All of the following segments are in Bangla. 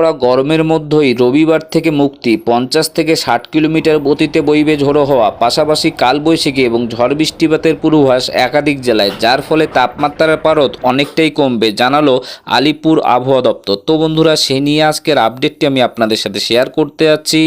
কড়া গরমের মধ্যেই রবিবার থেকে মুক্তি। পঞ্চাশ থেকে ষাট কিলোমিটার গতিতে বইবে ঝোড়ো হওয়া, পাশাপাশি কালবৈশাখী এবং ঝড় বৃষ্টিপাতের পূর্বাভাস একাধিক জেলায়, যার ফলে তাপমাত্রার পারদ অনেকটাই কমবে, জানালো আলিপুর আবহাওয়া দপ্তর। তো বন্ধুরা, সে নিয়ে আজকের আপডেটটি আমি আপনাদের সাথে শেয়ার করতে যাচ্ছি,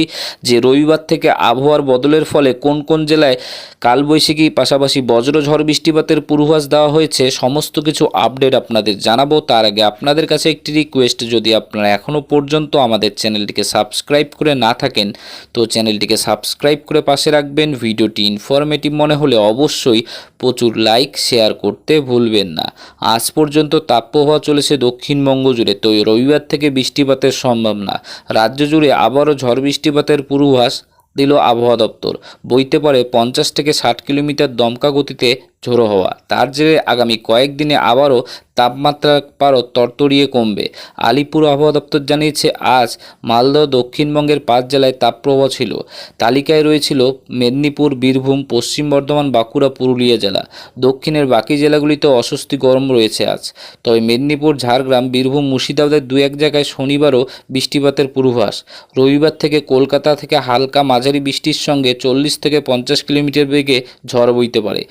যে রবিবার থেকে আবহাওয়ার বদলের ফলে কোন কোন জেলায় কালবৈশাখী, পাশাপাশি বজ্র ঝড় বৃষ্টিপাতের পূর্বাভাস দেওয়া হয়েছে, সমস্ত কিছু আপডেট আপনাদের জানাব। তার আগে আপনাদের কাছে একটি রিকোয়েস্ট যদি আপনারা এখনও পর্যন্ত আমাদের চ্যানেলটিকে সাবস্ক্রাইব করে না থাকেন, তো চ্যানেলটিকে সাবস্ক্রাইব করে পাশে রাখবেন। ভিডিওটি ইনফরমেটিভ মনে হলে অবশ্যই প্রচুর লাইক শেয়ার করতে ভুলবেন না। আজ পর্যন্ত তাপপ্রবাহ চলেছে দক্ষিণবঙ্গ জুড়ে, তো রবিবার থেকে বৃষ্টিপাতের সম্ভাবনা। রাজ্য জুড়ে আবারও ঝড় বৃষ্টিপাতের পূর্বাভাস দিল আবহাওয়া দপ্তর। বইতে পারে পঞ্চাশ থেকে ষাট কিলোমিটার দমকা গতিতে ঝোড়ো হওয়া। তার জেরে আগামী কয়েকদিনে আবারও তাপমাত্রা পারও তরতরিয়ে কমবে। আলিপুর আবহাওয়া দপ্তর জানিয়েছে, আজ মালদহ দক্ষিণবঙ্গের পাঁচ জেলায় তাপপ্রবাহ ছিল। তালিকায় রয়েছিল মেদিনীপুর, বীরভূম, পশ্চিম বর্ধমান, বাঁকুড়া, পুরুলিয়া জেলা। দক্ষিণের বাকি জেলাগুলিতে অস্বস্তি গরম রয়েছে আজ। তবে মেদিনীপুর, ঝাড়গ্রাম, বীরভূম, মুর্শিদাবাদের দু এক জায়গায় শনিবারও বৃষ্টিপাতের পূর্বাভাস। রবিবার থেকে কলকাতা থেকে হালকা মাঝারি বৃষ্টির সঙ্গে চল্লিশ থেকে পঞ্চাশ কিলোমিটার বেগে ঝড় বইতে পারে।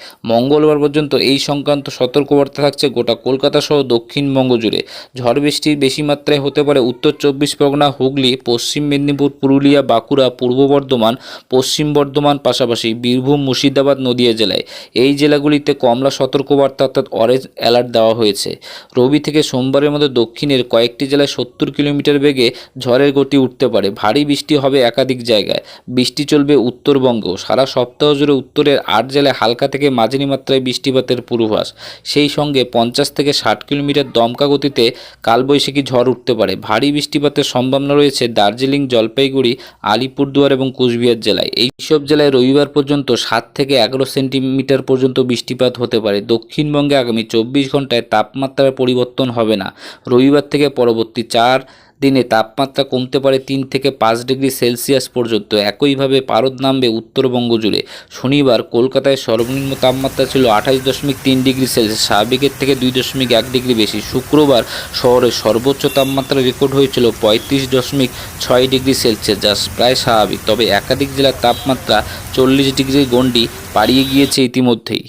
মঙ্গলবার পর্যন্ত এই সংক্রান্ত সতর্কবার্তা থাকছে গোটা কলকাতা সহ দক্ষিণবঙ্গ জুড়ে। ঝড় বৃষ্টি বেশি মাত্রায় হতে পারে উত্তর চব্বিশ পরগনা, হুগলি, পশ্চিম মেদিনীপুর, পুরুলিয়া, বাঁকুড়া, পূর্ব বর্ধমান, পশ্চিম বর্ধমান পাশাপাশি বীরভূম, মুর্শিদাবাদ, নদিয়া জেলায়। এই জেলাগুলিতে কমলা সতর্কবার্তা অর্থাৎ অরেঞ্জ অ্যালার্ট দেওয়া হয়েছে। রবি থেকে সোমবারের মধ্যে দক্ষিণের কয়েকটি জেলায় সত্তর কিলোমিটার বেগে ঝড়ের গতি উঠতে পারে। ভারী বৃষ্টি হবে একাধিক জায়গায়। বৃষ্টি চলবে উত্তরবঙ্গ। সারা সপ্তাহ জুড়ে উত্তরের আট জেলায় হালকা থেকে মাঝারি মাত্রায় বৃষ্টিপাতের পূর্বাভাস। সেই সঙ্গে পঞ্চাশ থেকে ষাট কিলোমিটার দমকা গতিতে কালবৈশাখী ঝড় উঠতে পারে। ভারী বৃষ্টিপাতের সম্ভাবনা রয়েছে দার্জিলিং, জলপাইগুড়ি, আলিপুরদুয়ার এবং কুচবিহার জেলায়। এইসব জেলায় রবিবার পর্যন্ত সাত থেকে এগারো সেন্টিমিটার পর্যন্ত বৃষ্টিপাত হতে পারে। দক্ষিণবঙ্গে আগামী চব্বিশ ঘন্টায় তাপমাত্রার পরিবর্তন হবে না। রবিবার থেকে পরবর্তী চার দিনে তাপমাত্রা কমতে পারে তিন থেকে পাঁচ ডিগ্রি সেলসিয়াস পর্যন্ত। একইভাবে পারদ নামবে উত্তরবঙ্গ জুড়ে। শনিবার কলকাতায় সর্বনিম্ন তাপমাত্রা ছিল আঠাশ দশমিক তিন ডিগ্রি সেলসিয়াস, স্বাভাবিকের থেকে দুই দশমিক এক ডিগ্রি বেশি। শুক্রবার শহরের সর্বোচ্চ তাপমাত্রা রেকর্ড হয়েছিল পঁয়ত্রিশ দশমিক ছয় ডিগ্রি সেলসিয়াস, যা প্রায় স্বাভাবিক। তবে একাধিক জেলার তাপমাত্রা চল্লিশ ডিগ্রি গণ্ডি পাড়িয়ে গিয়েছে ইতিমধ্যেই।